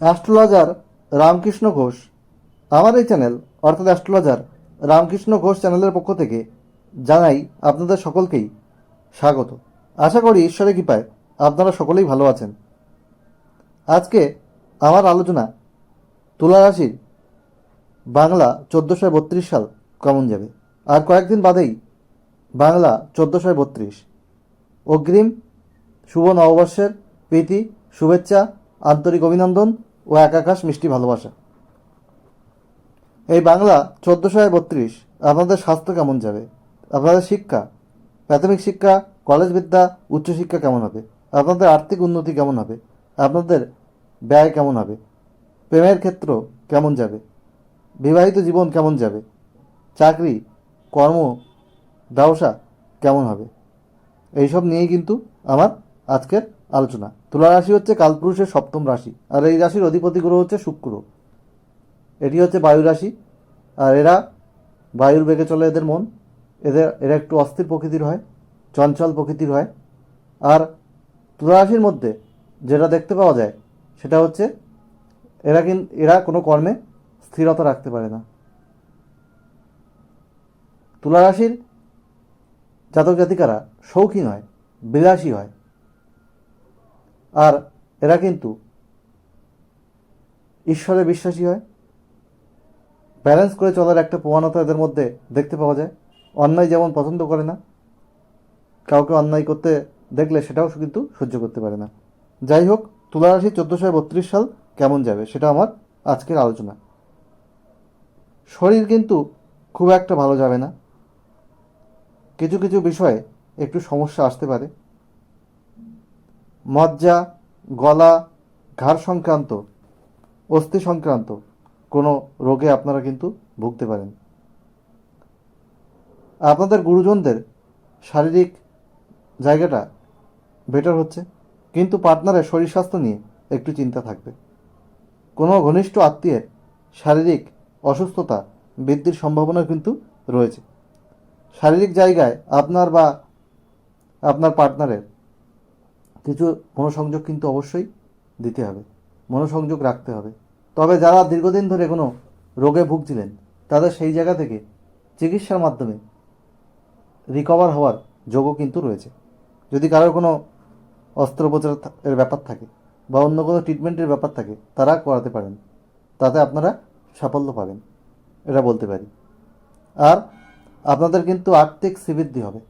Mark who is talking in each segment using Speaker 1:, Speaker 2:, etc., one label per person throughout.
Speaker 1: Astrologer Ramakrishna Ghosh. আমার এই channel, অর্থাৎ অ্যাস্ট্রোলজার রামকৃষ্ণ ঘোষ চ্যানেলের পক্ষ থেকে জানাই আপনাদের সকলকেই স্বাগত। আশা করি ঈশ্বরের কৃপায় আপনারা সকলেই ভালো আছেন। আজকে আমার আলোচনা তুলা রাশির বাংলা চোদ্দোশো বত্রিশ সাল কেমন যাবে? আর কয়েকদিন বাদেই বাংলা চোদ্দোশো বত্রিশ। অগ্রিম, শুভ নববর্ষের প্রীতি, শুভেচ্ছা আন্তরিক অভিনন্দন ও একাকাশ মিষ্টি ভালোবাসা। এই বাংলা চোদ্দোশো বত্রিশ আপনাদের স্বাস্থ্য কেমন যাবে? আপনাদের শিক্ষা? প্রাথমিক শিক্ষা, কলেজ বিদ্যা উচ্চশিক্ষা কেমন হবে? আপনাদের আর্থিক উন্নতি কেমন হবে? আপনাদের ব্যয় কেমন হবে? প্রেমের ক্ষেত্র কেমন যাবে? বিবাহিত জীবন কেমন যাবে? চাকরি, কর্ম, ব্যবসা কেমন হবে? এইসব নিয়েই কিন্তু আমার আজকের আলোচনা। তুলা রাশি হচ্ছে কালপুরুষের সপ্তম রাশি, আর এই রাশির অধিপতি গ্রহ হচ্ছে শুক্র। এটি হচ্ছে বায়ু রাশি, আর এরা বায়ুর বেগে চলে এদের মন। এদের, এরা একটু অস্থির প্রকৃতির হয়, চঞ্চল প্রকৃতির হয়। আর তুলা রাশির মধ্যে যেটা দেখতে পাওয়া যায়, সেটা হচ্ছে এরা কিন্তু এরা কোনো কর্মে স্থিরতা রাখতে পারে না। তুলা রাশির জাতক জাতিকারা শৌখিন হয়, বিলাসী হয় আর এরা কিন্তু ঈশ্বরে বিশ্বাসী হয়। ব্যালেন্স করে চলার একটা প্রবণতা এদের মধ্যে দেখতে পাওয়া যায়। অন্যায় যেমন পছন্দ করে না, কাউকে অন্যায় করতে দেখলে সেটাও কিন্তু সহ্য করতে পারে না। যাই হোক তুলা রাশি চোদ্দোশো বত্রিশ সাল কেমন যাবে সেটা আমার আজকের আলোচনা। শরীর কিন্তু খুব একটা ভালো যাবে না। কিছু কিছু বিষয়ে একটু সমস্যা আসতে পারে। মজ্জা, গলা, ঘাড় সংক্রান্ত, অস্থি সংক্রান্ত কোনো রোগে আপনারা কিন্তু ভুগতে পারেন। আপনাদের গুরুজনদের শারীরিক জায়গাটা বেটার হচ্ছে, কিন্তু পার্টনারের শরীর স্বাস্থ্য নিয়ে একটু চিন্তা থাকবে। কোনো ঘনিষ্ঠ আত্মীয়ের শারীরিক অসুস্থতা বৃদ্ধির সম্ভাবনা কিন্তু রয়েছে। শারীরিক জায়গায় আপনার বা আপনার পার্টনারের কিছু মনোসংযোগ কিন্তু অবশ্যই দিতে হবে। মনোসংযোগ রাখতে হবে। তবে যারা দীর্ঘদিন ধরে কোনো রোগে ভুগছিলেন, তাদের সেই জায়গা থেকে চিকিৎসার মাধ্যমে রিকভার হওয়ার যোগও কিন্তু রয়েছে। যদি কারোর কোনো অস্ত্রোপচার এর ব্যাপার থাকে বা অন্য কোনো ট্রিটমেন্টের ব্যাপার থাকে, তারা করাতে পারেন। তাতে আপনারা সাফল্য পাবেন, এটা বলতে পারি। আর আপনাদের কিন্তু আর্থিক শ্রীবৃদ্ধি হবে।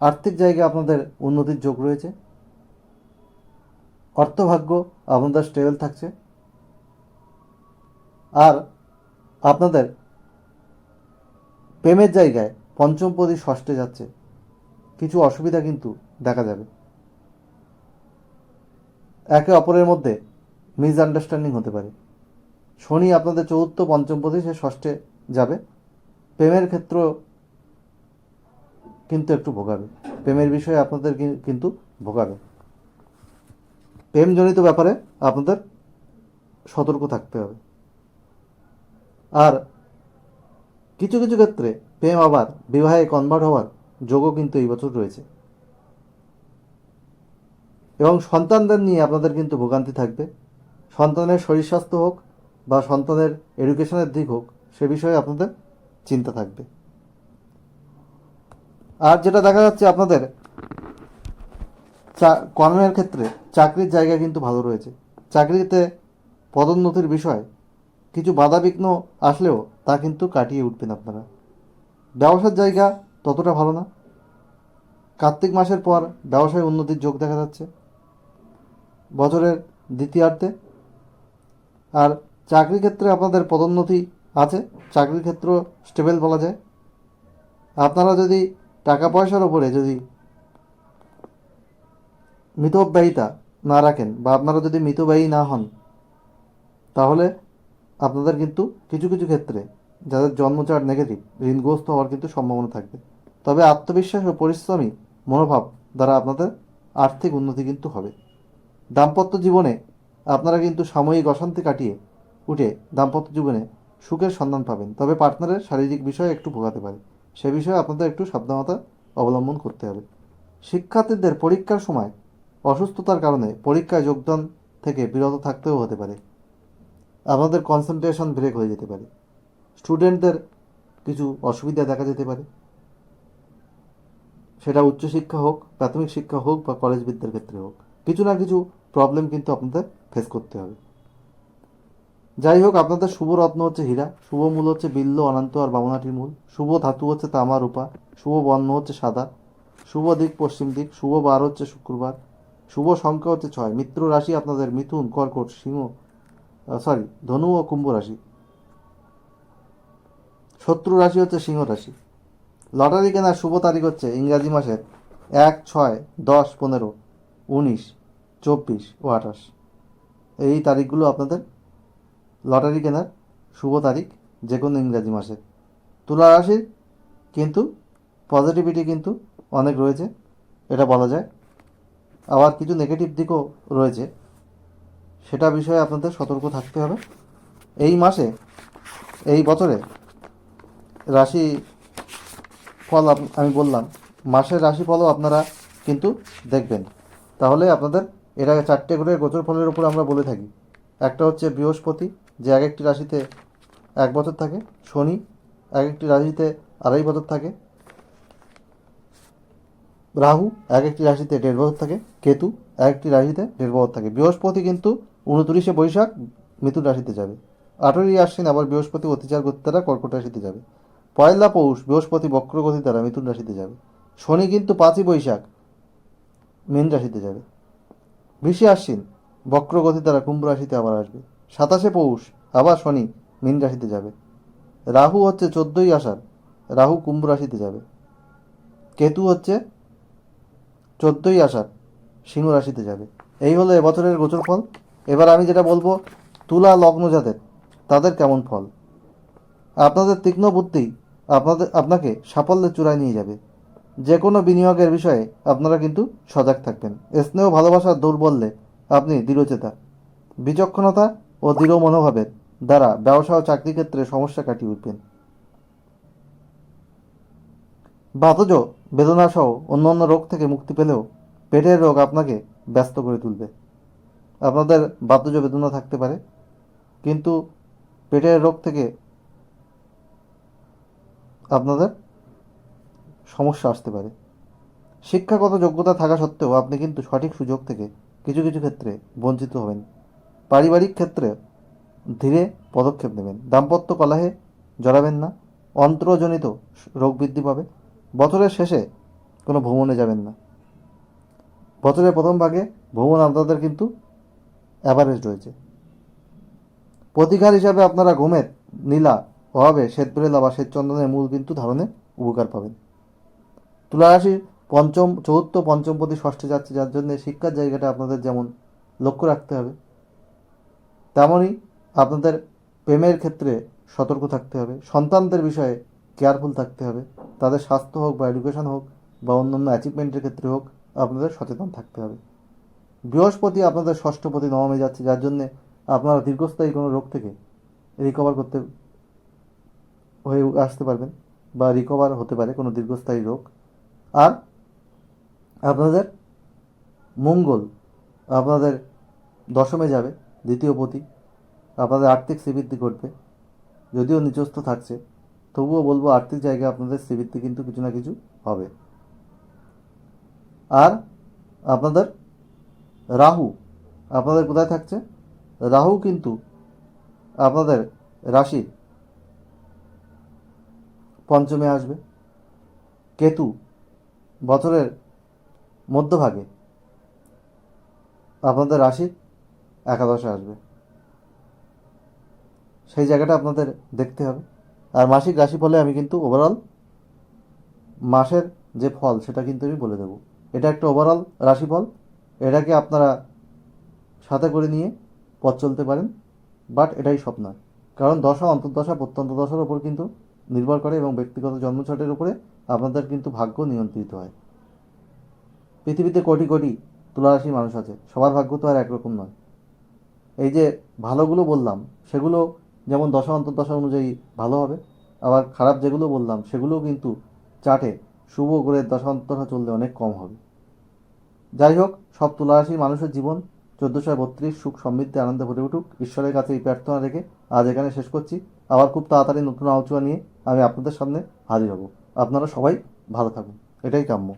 Speaker 1: আর্থিক জায়গায় আপনাদের উন্নতির যোগ রয়েছে। অর্থভাগ্য আপনাদের স্টেবল থাকছে। আর আপনাদের প্রেমের জায়গায় পঞ্চম পঞ্চমপদী ষষ্ঠে যাচ্ছে। কিছু অসুবিধা কিন্তু দেখা যাবে। একে অপরের মধ্যে মিসআন্ডারস্ট্যান্ডিং হতে পারে। শনি আপনাদের চতুর্থ পঞ্চমপদী সে ষষ্ঠে যাবে। প্রেমের ক্ষেত্র কিন্তু একটু ভোগাবে। প্রেমের বিষয়ে আপনাদের কিন্তু ভোগাবে। প্রেমজনিত ব্যাপারে আপনাদের সতর্ক থাকতে হবে। আর কিছু কিছু ক্ষেত্রে প্রেম আবার, বিবাহে কনভার্ট হওয়ার যোগও কিন্তু এই বছর রয়েছে। এবং সন্তানদের নিয়ে আপনাদের কিন্তু ভোগান্তি থাকবে। সন্তানের শরীর স্বাস্থ্য হোক বা সন্তানের এডুকেশনের দিক হোক, সে বিষয়ে আপনাদের চিন্তা থাকবে। আর যেটা দেখা যাচ্ছে আপনাদের কর্মের ক্ষেত্রে চাকরির জায়গা কিন্তু ভালো রয়েছে। চাকরিতে পদোন্নতির বিষয় কিছু বাধাবিঘ্ন আসলেও তা কিন্তু কাটিয়ে উঠবেন আপনারা। ব্যবসার জায়গা ততটা ভালো না। কার্তিক মাসের পর ব্যবসায় উন্নতির যোগ দেখা যাচ্ছে। বছরের দ্বিতীয়ার্ধে। আর চাকরি ক্ষেত্রে আপনাদের পদোন্নতি আছে। চাকরির ক্ষেত্র স্টেবল বলা যায়। আপনারা যদি টাকা পয়সার ওপরে যদি মিতব্যয়িতা না রাখেন বা আপনারা যদি মিতব্যয়ী না হন, তাহলে আপনাদের কিন্তু কিছু কিছু ক্ষেত্রে যাদের জন্মচার নেগেটিভ ঋণগ্রস্ত হওয়ার কিন্তু সম্ভাবনা থাকবে। তবে আত্মবিশ্বাস ও পরিশ্রমী মনোভাব দ্বারা আপনাদের আর্থিক উন্নতি কিন্তু হবে। দাম্পত্য জীবনে আপনারা কিন্তু সাময়িক অশান্তি কাটিয়ে উঠে দাম্পত্য জীবনে সুখের সন্ধান পাবেন। তবে পার্টনারের শারীরিক বিষয়ে একটু ভোগাতে পারে। সে বিষয়ে আপনাদের একটু সাবধানতা অবলম্বন করতে হবে। শিক্ষার্থীদের পরীক্ষার সময় অসুস্থতার কারণে পরীক্ষায় যোগদান থেকে বিরত থাকতেও হতে পারে। আপনাদের কনসেন্ট্রেশন ব্রেক হয়ে যেতে পারে। স্টুডেন্টদের কিছু অসুবিধা দেখা যেতে পারে। সেটা উচ্চশিক্ষা হোক, প্রাথমিক শিক্ষা হোক বা কলেজ বিদ্যার ক্ষেত্রে হোক, কিছু না কিছু প্রবলেম কিন্তু আপনাদের ফেস করতে হবে। যাই হোক, আপনাদের শুভ রত্ন হচ্ছে হীরা, শুভ মূল হচ্ছে বিল্ল, অনন্ত আর বামনাটির মূল, শুভ ধাতু হচ্ছে তামা রূপা, শুভ বর্ণ হচ্ছে সাদা, শুভ দিক পশ্চিম দিক, শুভ বার হচ্ছে শুক্রবার শুভ সংখ্যা হচ্ছে ছয়। মিত্র রাশি আপনাদের মিথুন, কর্কট, সিংহ সরি ধনু ও কুম্ভ রাশি। শত্রু রাশি হচ্ছে সিংহ রাশি। লটারি কেনার শুভ তারিখ হচ্ছে ইংরাজি মাসের এক, ছয়, দশ, পনেরো, উনিশ, চব্বিশ ও আঠাশ। এই তারিখগুলো আপনাদের লটারি কেনার শুভ তারিখ যে কোনো ইংরাজি মাসে তুলা রাশির কিন্তু পজিটিভিটি কিন্তু অনেক রয়েছে, এটা বলা যায়। আবার কিছু নেগেটিভ দিকও রয়েছে। সেটা বিষয়ে আপনাদের সতর্ক থাকতে হবে। এই মাসে, এই বছরে রাশি ফল আমি বললাম, মাসের রাশিফলও আপনারা কিন্তু দেখবেন। তাহলে আপনাদের এর আগে চারটে করে গোচর ফলের উপর আমরা বলে থাকি। একটা হচ্ছে বৃহস্পতি, যে এক একটি রাশিতে এক বছর থাকে। শনি, এক একটি রাশিতে আড়াই বছর থাকে। রাহু, এক একটি রাশিতে দেড় বছর থাকে। কেতু, এক একটি রাশিতে দেড় বছর থাকে। বৃহস্পতি কিন্তু উনত্রিশে বৈশাখ মিথুন রাশিতে যাবে। আঠেরোই আশ্বিন আবার বৃহস্পতি অতিচার গতি দ্বারা কর্কট রাশিতে যাবে। পয়লা পৌষ বৃহস্পতি বক্রগতি দ্বারা মিথুন রাশিতে যাবে। শনি কিন্তু পাঁচই বৈশাখ মীন রাশিতে যাবে। বিশে আশ্বিন বক্রগতি দ্বারা কুম্ভ রাশিতে আবার আসবে। সাতাশে পৌষ আবার শনি মীন রাশিতে যাবে। রাহু হচ্ছে চোদ্দোই আষাঢ়, রাহু কুম্ভ রাশিতে যাবে। কেতু হচ্ছে চোদ্দোই আষাঢ় সিংহ রাশিতে যাবে। এই হলো এবছরের গোচর ফল। এবার আমি যেটা বলব, তুলা লগ্ন যাদের তাদের কেমন ফল? আপনাদের তীক্ষ্ণ বুদ্ধি আপনাদের, আপনাকে সাফল্যের চূড়ায় নিয়ে যাবে। যে কোনো বিনিয়োগের বিষয়ে আপনারা কিন্তু সজাগ থাকবেন। স্নেহ ভালোবাসার দৌড় বললে আপনি দৃঢ়চেতা। বিচক্ষণতা ও দৃঢ় মনোভাবের দ্বারা ব্যবসা ও চাকরি ক্ষেত্রে সমস্যা কাটিয়ে উঠবেন। বাতজ বেদনাসহ অন্য অন্য রোগ থেকে মুক্তি পেলেও পেটের রোগ আপনাকে ব্যস্ত করে তুলবে। আপনাদের বাতজ বেদনা থাকতে পারে, কিন্তু পেটের রোগ থেকে আপনাদের সমস্যা আসতে পারে। শিক্ষাগত যোগ্যতা থাকা সত্ত্বেও আপনি কিন্তু সঠিক সুযোগ থেকে কিছু কিছু ক্ষেত্রে বঞ্চিত হবেন। পারিবারিক ক্ষেত্রে ধীরে পদক্ষেপ নেবেন। দাম্পত্য কলাহে জড়াবেন না। অন্ত্রজনিত রোগ বৃদ্ধি পাবে। বছরের শেষে কোনো ভ্রমণে যাবেন না। বছরের প্রথম ভাগে ভ্রমণ আপনাদের কিন্তু অ্যাভারেজ রয়েছে। প্রতিকার হিসাবে আপনারা ঘুমের নীলা অভাবে শ্বেতপ্রেলা বা শ্বেতচন্দনের মূল কিন্তু ধারণে উপকার পাবেন। তুলারাশির পঞ্চম, চতুর্থ, পঞ্চম প্রতি ষষ্ঠে যাচ্ছে যার জন্য শিক্ষার জায়গাটা আপনাদের যেমন লক্ষ্য রাখতে হবে, তেমনই আপনাদের প্রেমের ক্ষেত্রে সতর্ক থাকতে হবে। সন্তানদের বিষয়ে কেয়ারফুল থাকতে হবে। তাদের স্বাস্থ্য হোক বা এডুকেশন হোক বা অন্যান্য অ্যাচিভমেন্টের ক্ষেত্রে হোক, আপনাদের সচেতন থাকতে হবে। বৃহস্পতি আপনাদের ষষ্ঠপতি নবমে যাচ্ছে, যার জন্যে আপনারা দীর্ঘস্থায়ী কোনো রোগ থেকে রিকভার করতে হয়ে আসতে পারবেন বা রিকভার হতে পারে কোনো দীর্ঘস্থায়ী রোগ। আর আপনাদের মঙ্গল আপনাদের দশমে যাবে, দ্বিতীয় পতি। আপনাদের আর্থিক শ্রীবৃদ্ধি ঘটবে, যদিও নিচস্থ থাকছে। তবুও বলব আর্থিক জায়গায় আপনাদের শ্রীবৃদ্ধি কিন্তু কিছু না কিছু হবে। আর আপনাদের রাহু, আপনাদের কোথায় থাকছে? রাহু কিন্তু আপনাদের রাশির পঞ্চমে আসবে। কেতু বছরের মধ্যভাগে আপনাদের রাশির একাদশে আসবে। সেই জায়গাটা আপনাদের দেখতে হবে। আর মাসিক রাশিফলে আমি কিন্তু ওভারঅল মাসের যে ফল, সেটা কিন্তু আমি বলে দেবো। এটা একটা ওভারঅল রাশিফল। এটাকে আপনারা সাথে করে নিয়ে পথ চলতে পারেন বাট এটাই সব নয় কারণ দশা, অন্তর্দশা, প্রত্যন্ত দশার উপর কিন্তু নির্ভর করে এবং ব্যক্তিগত জন্মছটের উপরে আপনাদের কিন্তু ভাগ্য নিয়ন্ত্রিত হয়। পৃথিবীতে কোটি কোটি তুলারাশি মানুষ আছে। সবার ভাগ্য তো আর একরকম নয়। এই যে ভালোগুলো বললাম, সেগুলো যেমন দশা অন্তর্দশা অনুযায়ী ভালো হবে। আবার খারাপ যেগুলো বললাম, সেগুলোও কিন্তু চাটে শুভ গ্রহের দশা অন্তর্দশা চললে অনেক কম হবে। যাই হোক, সব তুলারাশির মানুষের জীবন চোদ্দোশো বত্রিশ সুখ সমৃদ্ধি আনন্দে ভরে উঠুক। ঈশ্বরের কাছে এই প্রার্থনা রেখে আজ এখানে শেষ করছি। আবার খুব তাড়াতাড়ি নতুন আলোচনা নিয়ে আমি আপনাদের সামনে হাজির হব। আপনারা সবাই ভালো থাকুন। এটাই কাম্য।